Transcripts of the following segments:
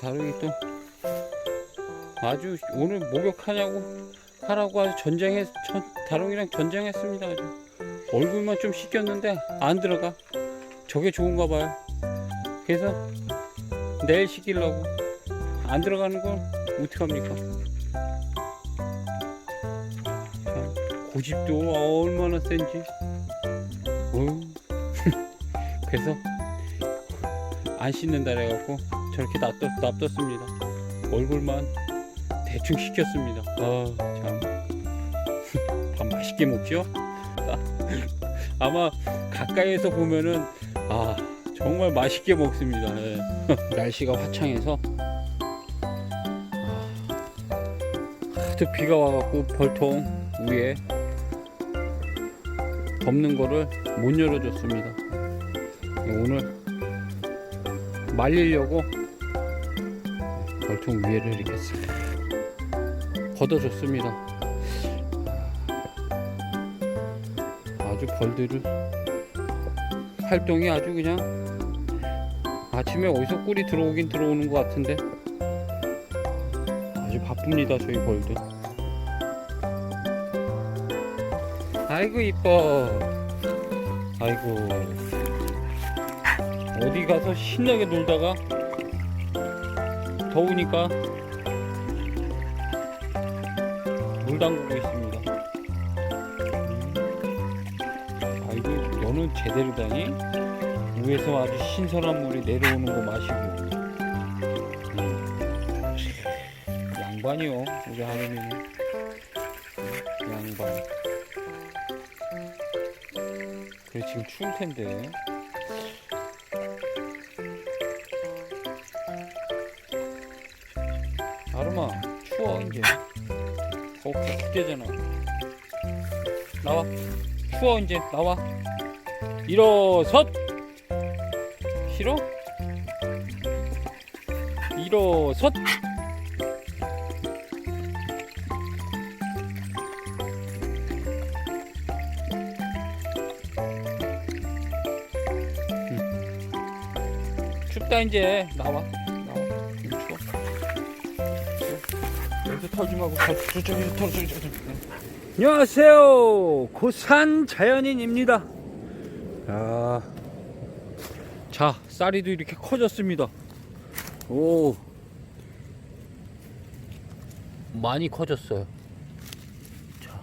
다루기 또 아주 오늘 목욕하냐고 하라고 아주 전쟁했 전, 다루기랑 전쟁했습니다. 아주. 얼굴만 좀 씻겼는데 안 들어가. 저게 좋은가 봐요. 그래서 내일 씻기려고. 안 들어가는 건 어떡합니까? 참, 고집도 얼마나 센지. 어휴. 그래서 안 씻는다 그래갖고 저렇게 놔뒀, 놔뒀습니다. 얼굴만 대충 시켰습니다. 아 참. 밥 맛있게 먹죠? 아마 가까이에서 보면은 아 정말 맛있게 먹습니다. 예. 날씨가 화창해서. 아, 하도 비가 와갖고 벌통 위에 덮는 거를 못 열어줬습니다. 오늘 말리려고 벌통 위에를 이렇게 싹 걷어줬습니다. 아주 벌들을 활동이 아주 그냥 아침에 어디서 꿀이 들어오긴 들어오는 것 같은데 아주 바쁩니다 저희 벌들. 아이고 이뻐. 아이고 어디 가서 신나게 놀다가 더우니까 물 담그고 있습니다. 음. 아이고 너는 제대로 다니 위에서 아주 신선한 물이 내려오는 거 마시고 음. 양반이요 우리 하느님은 음, 양반. 그래 지금 추울 텐데. 이제 어 그때잖아 나와. 추워 이제. 나와. 일어섰. 싫어? 일어섰. 응. 춥다 이제. 나와 저- 저쪽에서 저기 안녕하세요. 고산 자연인입니다. 야, 자 쌀이도 이렇게 커졌습니다. 오. 많이 커졌어요. 자.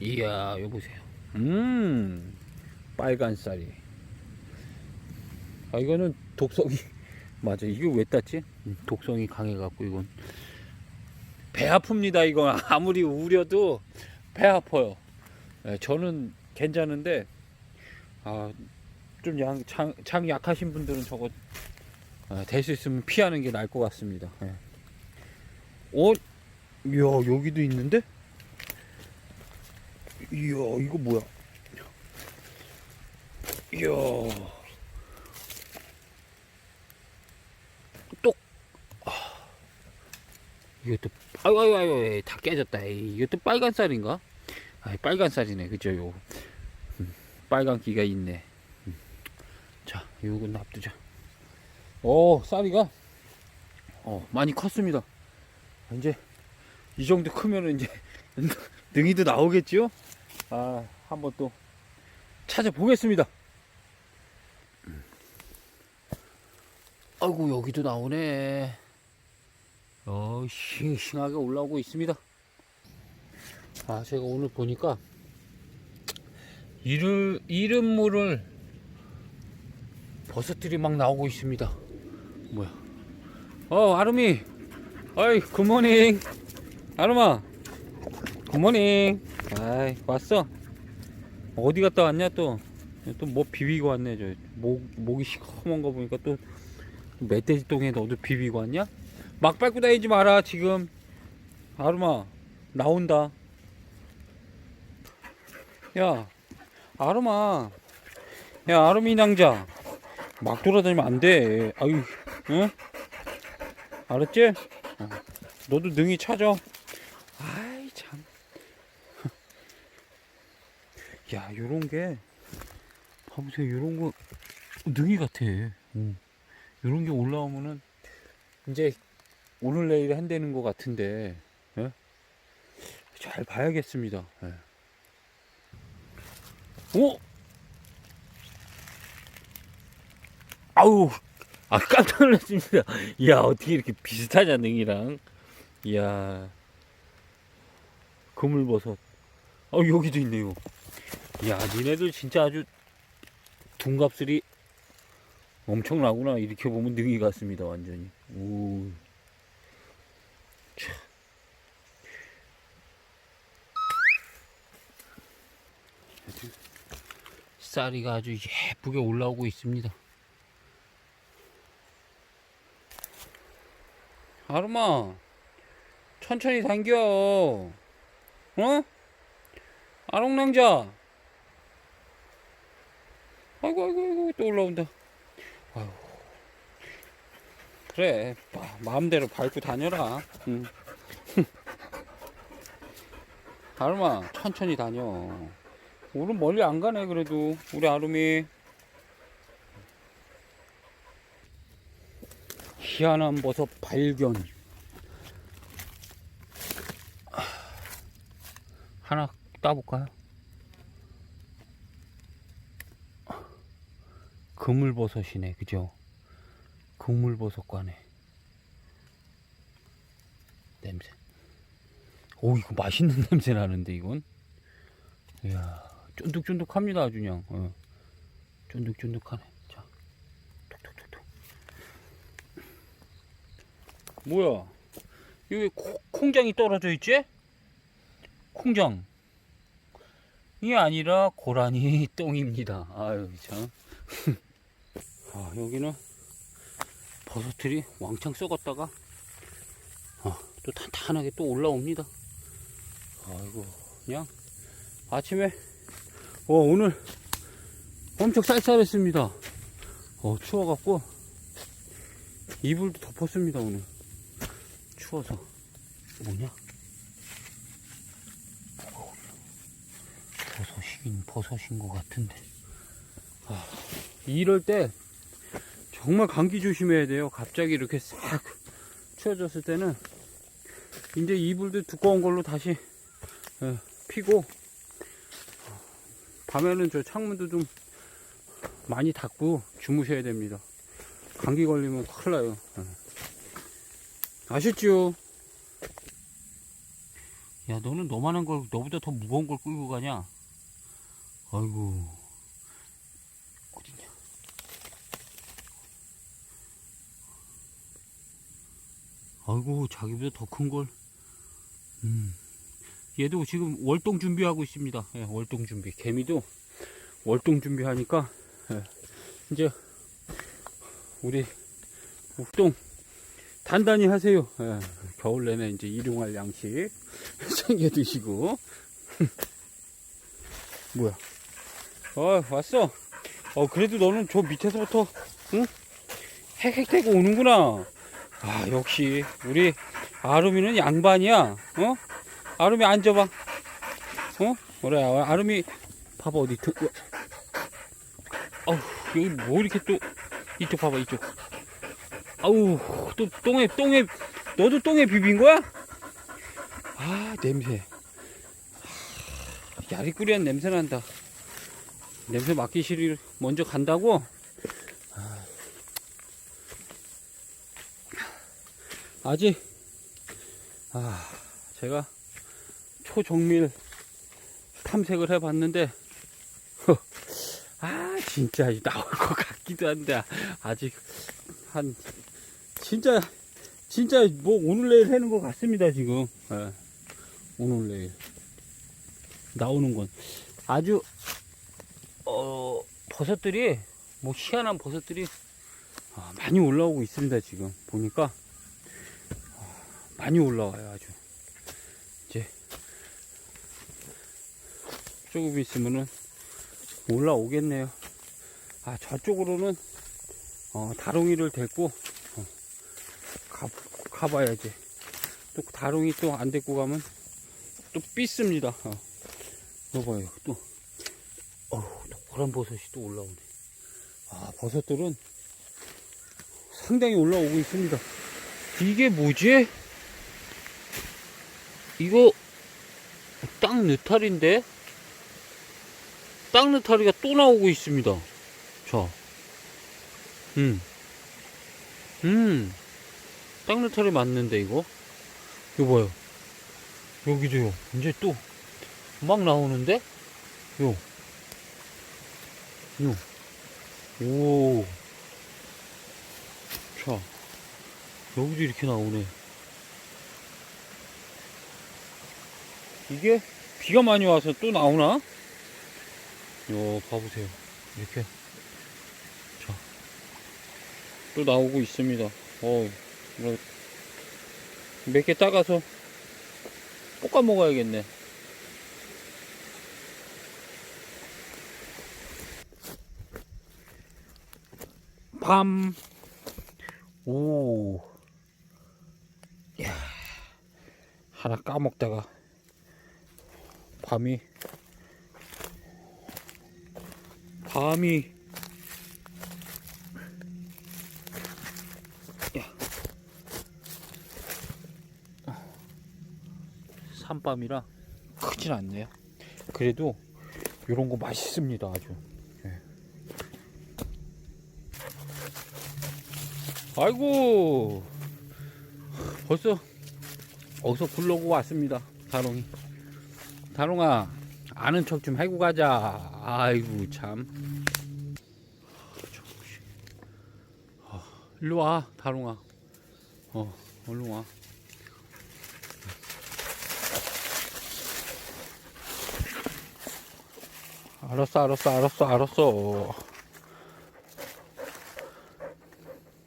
이야 여보세요. 음 빨간 쌀이. 아 이거는 독성이 맞아. 이거 왜 땄지? 음, 독성이 강해갖고 이건. 배 아픕니다 이거. 아무리 우려도 배 아파요. 예, 저는 괜찮은데 아 좀 양, 장, 장 약하신 분들은 저거 아, 될수 있으면 피하는 게 나을 것 같습니다. 예. 어? 이야 여기도 있는데? 이야 이거 뭐야? 이야 이것도 아유 아유 아유 다 깨졌다. 에이, 이것도 빨간 쌀인가? 아 빨간 쌀이네. 그죠 요. 음, 빨간 끼가 있네. 음. 자 요거 놔두자. 오 쌀이가? 어 많이 컸습니다. 이제 이 정도 크면은 이제 능이도 나오겠지요? 아 한번 또 찾아보겠습니다. 음. 아이고 여기도 나오네 어, 싱싱하게 올라오고 있습니다. 아, 제가 오늘 보니까 이름, 이름물을 버섯들이 막 나오고 있습니다. 뭐야? 어, 아름이. 어이, 굿모닝. 아름아. 굿모닝. 아이, 왔어. 어디 갔다 왔냐, 또? 또 뭐 비비고 왔네, 저. 목, 목이 시커먼 거 보니까 또 멧돼지 똥에 너도 비비고 왔냐? 막 밟고 다니지 마라 지금 아름아 나온다 야 아름아 야 아름이 낭자 막 돌아다니면 안돼 아유 응? 알았지? 어. 너도 능이 찾아 아이 참 야, 요런 게, 봐보세요, 요런 거, 능이 같아. 응. 이런 게 올라오면은 이제 오늘 내일 한다는 것 같은데 예? 잘 봐야겠습니다. 예. 오! 아우, 아 깜짝 놀랐습니다. 이야 어떻게 이렇게 비슷하냐 능이랑. 이야 그물버섯. 아 여기도 있네요. 이야 니네들 진짜 아주 둔갑술이 엄청나구나 이렇게 보면 능이 같습니다 완전히. 오. 쌀이가 아주 예쁘게 올라오고 있습니다. 아름아, 천천히 당겨. 어? 아롱랑자. 아이고, 아이고, 아이고, 또 올라온다. 그래, 마, 마음대로 밟고 다녀라. 응. 아름아, 천천히 다녀. 오늘 멀리 안 가네, 그래도. 우리 아름이. 희한한 버섯 발견. 하나 따볼까요? 그물버섯이네, 그죠? 그물버섯과네. 냄새. 오, 이거 맛있는 냄새 나는데, 이건? 이야, 쫀득쫀득합니다, 아주 그냥. 어. 쫀득쫀득하네. 자, 톡톡톡톡. 뭐야? 여기 콩- 콩장이 떨어져 있지? 콩장. 이게 아니라 고라니 똥입니다. 아유 참. 아 여기는 버섯들이 왕창 썩었다가 아, 또 탄탄하게 또 올라옵니다. 아이고 그냥 아침에 어 오늘 엄청 쌀쌀했습니다. 어 추워갖고 이불도 덮었습니다 오늘. 추워서 뭐냐? 버섯이긴 버섯인 것 같은데. 아, 이럴 때 정말 감기 조심해야 돼요. 갑자기 이렇게 싹 추워졌을 때는 이제 이불도 두꺼운 걸로 다시 예, 피고 밤에는 저 창문도 좀 많이 닫고 주무셔야 됩니다. 감기 걸리면 큰일 나요. 예. 아셨지요? 야, 너는 너만한 걸, 너보다 더 무거운 걸 끌고 가냐? 아이고, 어딨냐? 아이고, 자기보다 더 큰 걸. 음. 얘도 지금 월동 준비하고 있습니다. 예, 월동 준비. 개미도 월동 준비하니까, 예, 이제, 우리, 욱동, 단단히 하세요. 예, 겨울 내내 이제 일용할 양식 챙겨 드시고. 뭐야? 어, 왔어. 어, 그래도 너는 저 밑에서부터, 응? 헥헥 대고 오는구나. 아, 역시, 우리 아름이는 양반이야. 어? 아름이 앉아봐. 어? 그래, 아름이, 봐봐, 어디, 등, 어우, 여기 뭐 이렇게 또, 이쪽 봐봐, 이쪽. 아우, 또 똥에, 똥에, 너도 똥에 비빈 거야? 아, 냄새. 하, 야리꾸리한 냄새 난다. 냄새 맡기 싫이 먼저 간다고? 아직, 아, 제가 초정밀 탐색을 해봤는데, 허, 아, 진짜 나올 것 같기도 한데, 아직 한 진짜 진짜 뭐 오늘 내일 하는 것 같습니다 지금. 예. 오늘 내일. 나오는 건. 아주 어 버섯들이 뭐 희한한 버섯들이 아, 많이 올라오고 있습니다 지금. 보니까. 아, 많이 올라와요 아주 이제 조금 있으면은 올라오겠네요 아 저쪽으로는 어, 다롱이를 데리고 어, 가, 가봐야지. 또 다롱이 또 안 데리고 가면 또 삐습니다. 어. 여봐요. 또, 어우, 또 노란 버섯이 또 올라오네. 아, 버섯들은 상당히 올라오고 있습니다. 이게 뭐지? 이거 땅 느타리인데? 땅 느타리가 또 나오고 있습니다. 자, 음, 음, 땅 느타리 맞는데 이거? 이거 봐요. 여기도요. 이제 또 막 나오는데? 요, 요, 오. 자, 여기도 이렇게 나오네. 이게 비가 많이 와서 또 나오나? 요, 봐보세요. 이렇게. 자, 또 나오고 있습니다. 어, 몇개 따가서 볶아 먹어야겠네. 밤. 오. 야. 하나 까먹다가 밤이 밤이 야. 산밤이라 크진 않네요. 그래도 이런 거 맛있습니다. 아주. 예. 아이고 벌써 어서 굴러고 왔습니다 다롱이 다롱아 아는 척좀 하고 가자. 아이고 참. 아, 일로 와 다롱아 어 얼른 와. 알았어 알았어 알았어 알았어.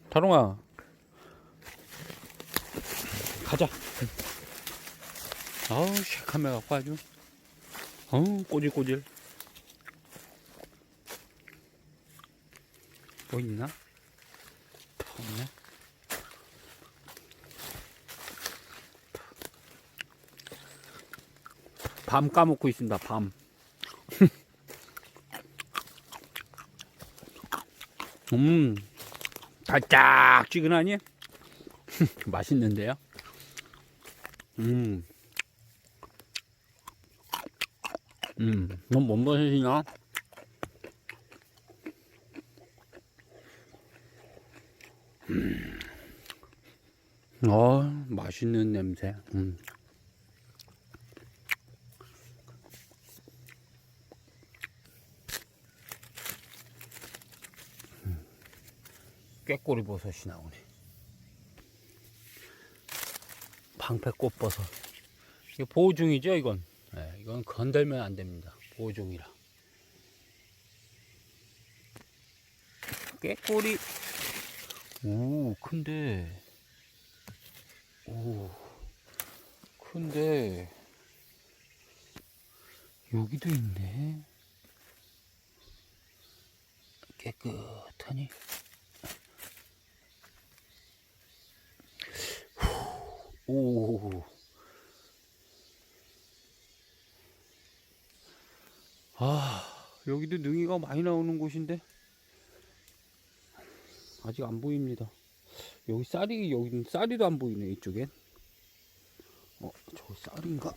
다롱아 가자. 아우 시커매 갖고 아주 어우 꼬질꼬질 뭐 있나? 없네 밤 까먹고 있습니다 밤 음, 달짝지근하니? 맛있는데요? 음, 음, 넌못 마시나? 음, 어, 맛있는 냄새. 음. 꾀꼬리 버섯이 나오네. 방패꽃 버섯. 이거 보호종이죠, 이건. 네, 이건 건들면 안 됩니다. 보호종이라. 꾀꼬리. 오, 큰데. 오, 큰데. 여기도 있네. 깨끗하니. 오. 아, 여기도 능이가 많이 나오는 곳인데 아직 안 보입니다. 여기 쌀이 여기는 쌀이도 안 보이네 이쪽엔. 어, 저거 쌀인가?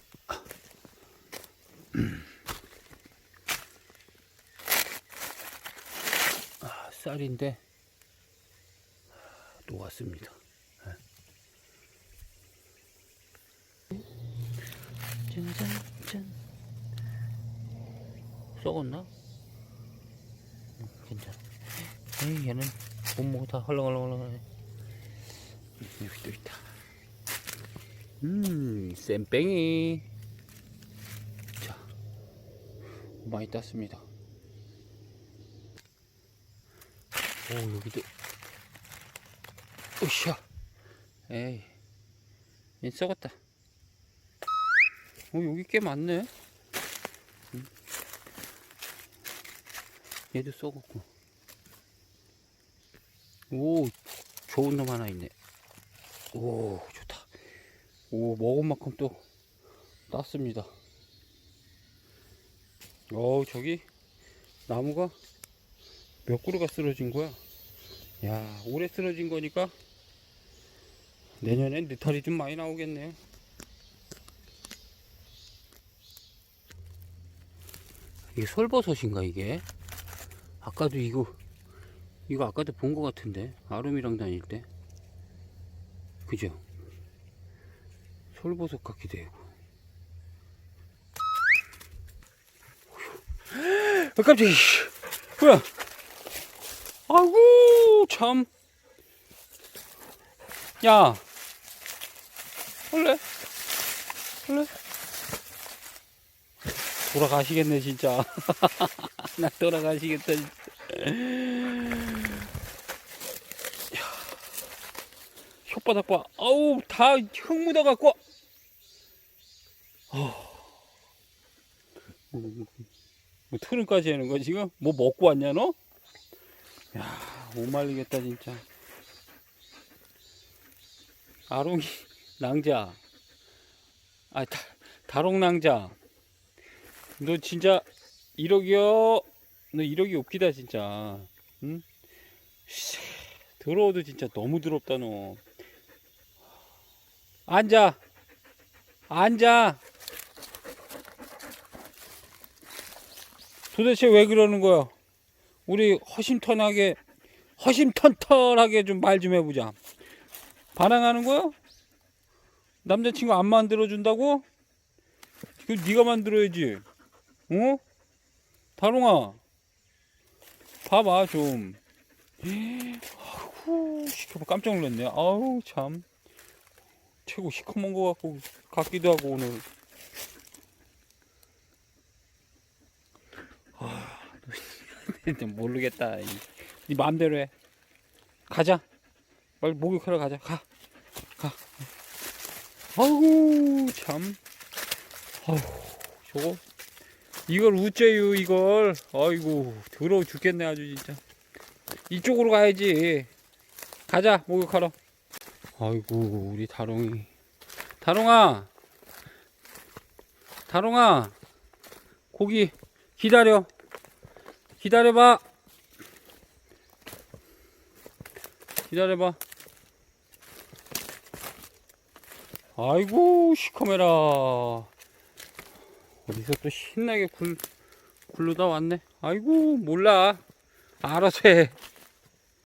아, 쌀인데 녹았습니다. 짠짠짠 썩었나? 음, 괜찮아 에이 얘는 몸무게 다 헐렁헐렁헐렁하네 여기 또 있다. 음 쌤뺑이. 자 많이 땄습니다. 오 여기도. 으쌰. 에이 얘 썩었다. 어, 여기 꽤 많네. 응. 얘도 썩었고. 오, 좋은 놈 하나 있네. 오, 좋다. 오, 먹은 만큼 또 땄습니다. 어, 저기 나무가 몇 그루가 쓰러진 거야? 야 올해 쓰러진 거니까 내년엔 느타리 좀 많이 나오겠네요 이게 솔버섯인가 이게 아까도 이거 이거 아까도 본거 같은데 아름이랑 다닐 때 그죠 솔버섯 같기도 해요 아, 깜짝이야 뭐야 아이고 참. 야. 원래 원래 돌아가시겠네 진짜. 나 돌아가시겠다 진짜. 혓바닥 봐. 아우 다 흙 묻어 갖고. 뭐 트름까지 하는 거 지금? 뭐 먹고 왔냐 너? 야, 못 말리겠다 진짜. 아롱이 낭자. 아, 다, 다롱 낭자. 너 진짜 1억이요. 너 1억이 없기다 진짜. 응? 씨, 더러워도 진짜 너무 더럽다 너. 앉아. 앉아. 도대체 왜 그러는 거야? 우리 허심탄하게 허심탄탄하게 좀말좀 해보자. 반항하는 거야? 남자친구 안 만들어 준다고? 그 네가 만들어야지. 어? 다롱아, 봐봐 좀. 아이고 시켜봐 깜짝 놀랐네. 아우 참 최고 시커먼 거 같고 같기도 하고 오늘. 좀 모르겠다. 이- 네 마음대로 해. 가자. 빨리 목욕하러 가자. 가. 가. 아이고 참. 아이고 저거 이걸 우째요 이걸. 아이고 더러워 죽겠네 아주 진짜. 이쪽으로 가야지. 가자 목욕하러. 아이고 우리 다롱이. 다롱아. 다롱아. 고기 기다려. 기다려봐. 기다려봐. 아이고, 시커매라. 어디서 또 신나게 굴, 굴르다 왔네. 아이고, 몰라. 알아서 해.